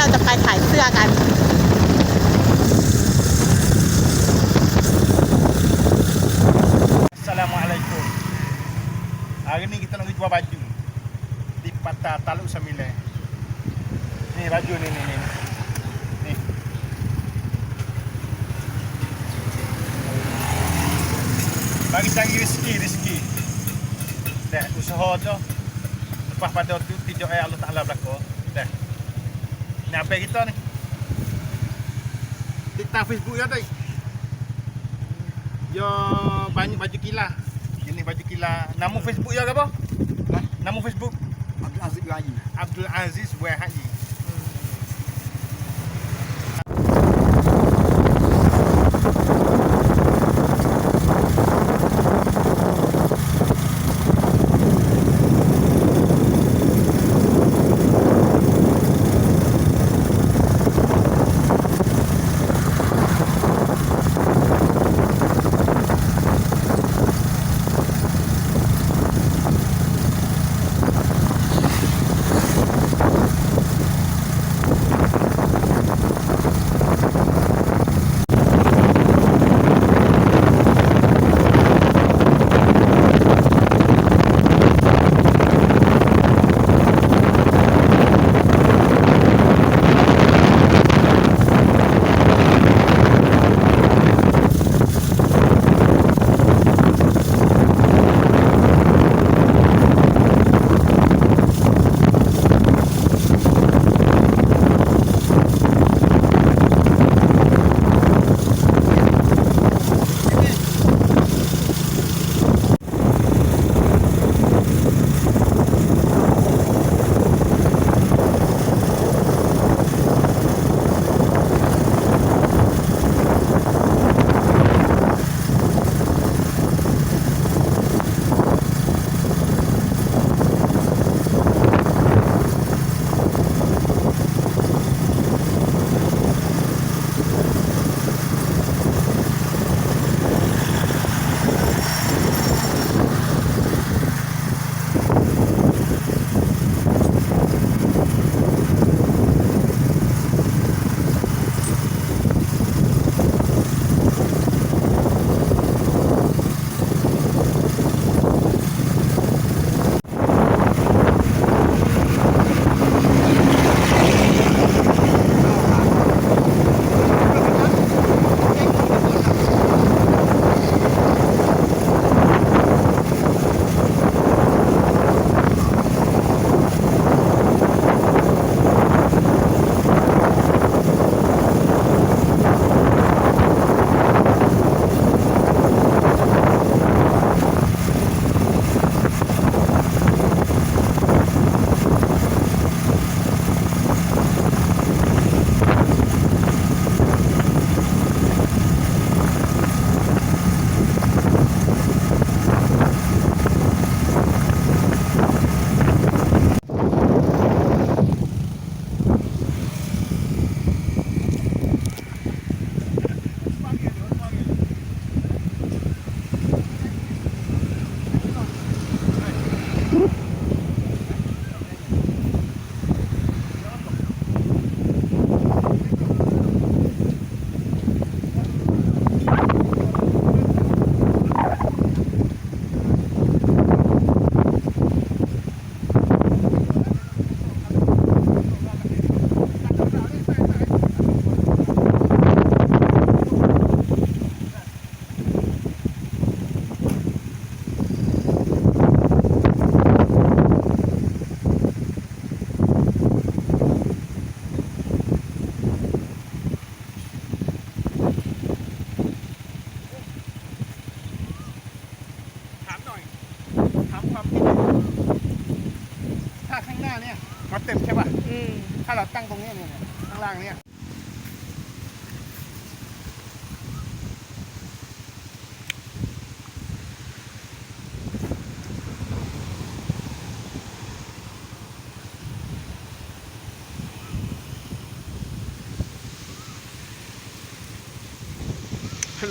เราจะไปขายเสื้อกัน Assalamualaikum. Hari ni kita nak pergi jual baju di Patah Taluk Sembilan. Ni baju ni ni ni. Ni. Bagi cari rezeki rezeki. Dah usaha tu. Lepas pada tu tidak ayat Allah Taala berlaku. Dah. Ni apa kita ni? Kita Facebook ya tadi. Yo banyak baju kila. Jenis baju kila. Nama Facebook ya apa? Nama Facebook Abdul Aziz Rayi. Abdul Aziz Buai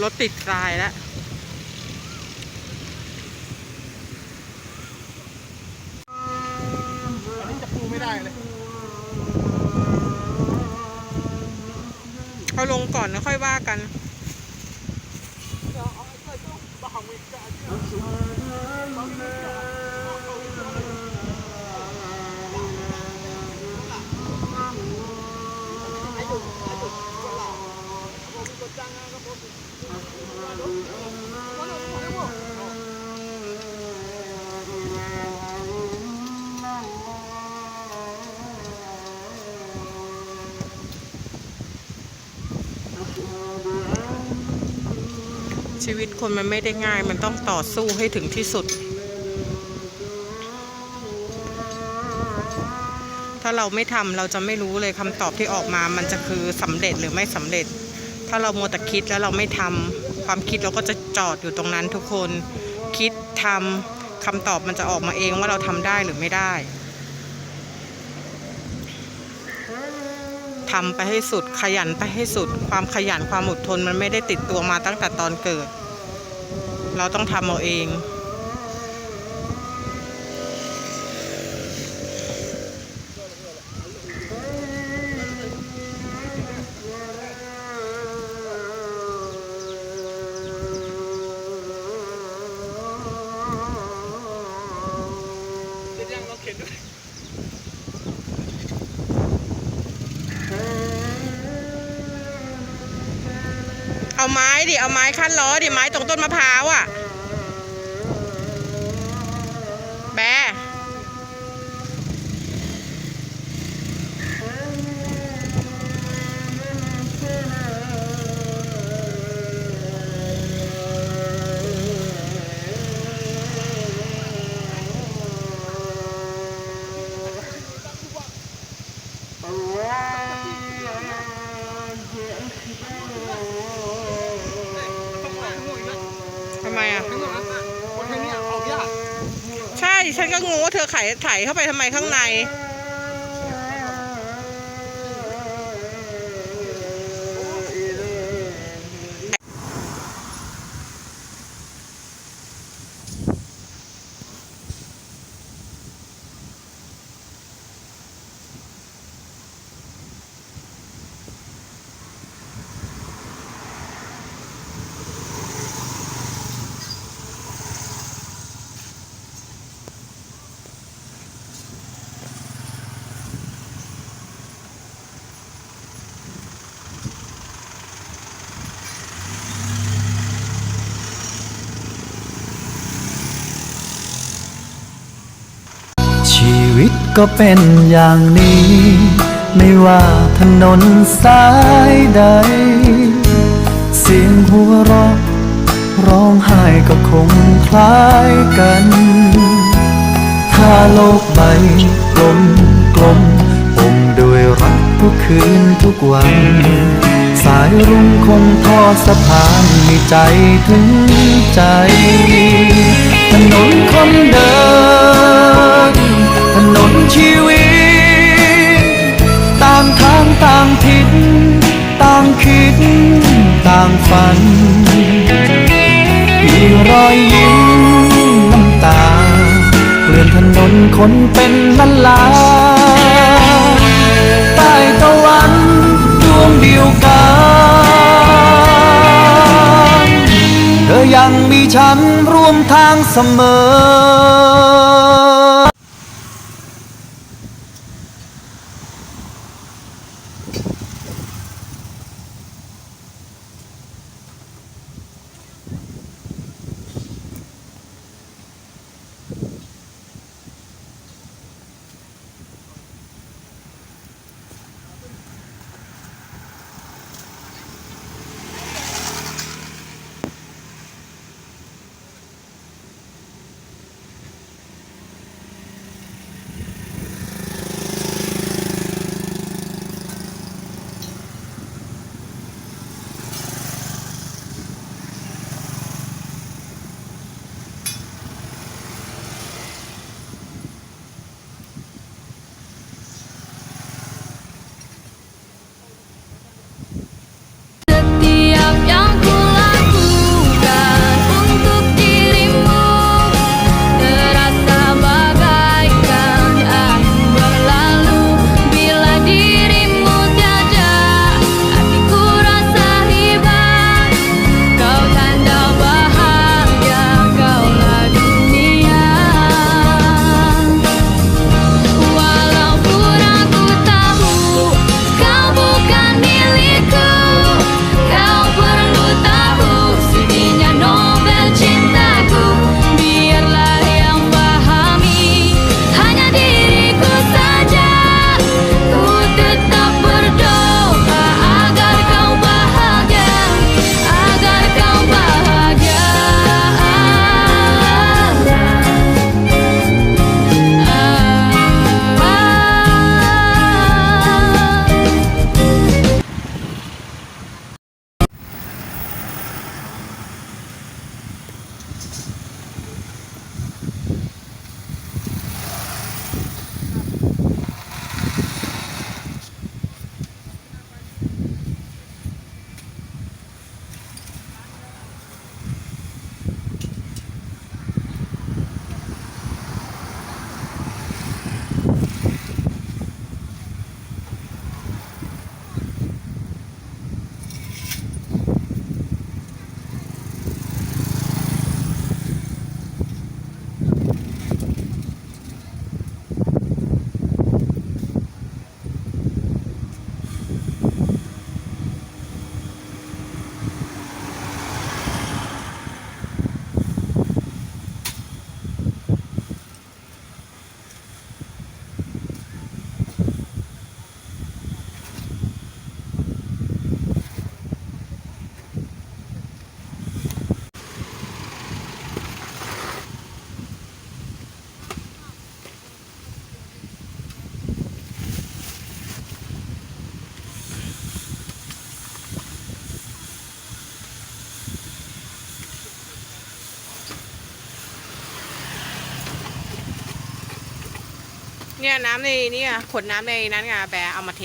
รถติดทรายแล้วอันนี้จะปูไม่ได้เลยอเอาลงก่อนแล้วค่อยว่ากัน ชีวิตคนมันไม่ได้ง่าย มันต้องต่อสู้ให้ถึงที่สุด ถ้าเราไม่ทำเราจะไม่รู้เลยคำตอบที่ออกมา มันจะคือสำเร็จหรือไม่สำเร็จ ถ้าเรามัวแต่คิดแล้วเราไม่ทำความคิดเราก็จะจอดอยู่ตรงนั้นทุกคนคิดทำคำตอบมันจะออกมาเองว่าเราทำได้หรือไม่ได้ทำไปให้สุดขยันไปให้สุด ความขยันความอดทนมันไม่ได้ติดตัวมาตั้งแต่ตอนเกิด เราต้องทำเอาเอง เอาไม้ดิ เอาไม้ขั้นล้อดิ ไม้ตรงต้นมะพร้าวอะำไมอะใช่ ฉันก็งงว่าเธอไขไถเข้าไปทำไมข้างใน ชีวิ ตก็เป็นอย่างนี้ ไม่ว่าถนนสายใด เสียงหัวเราะร้องไห้ก็คงคล้ายกัน ถ้าโลกใบกลมกลมอมด้วยรักทุกคืนทุกวัน สายรุ้งคงทอดสะพานให้ใจถึงใจ ถนนคนเดิน ชีวิต ต่างทางต่างทิศต่างคิด ต่างฝัน มีรอยยิ้มน้ำตาเกลื่อนถนนคนเป็นล้านลาใต้ตะวันดวงเดียวกัน เธอยังมีฉันร่วมทางเสมอ เนี่ยน้ำในเนี่ยขวดน้ำในนั้นไงแบเอามาเท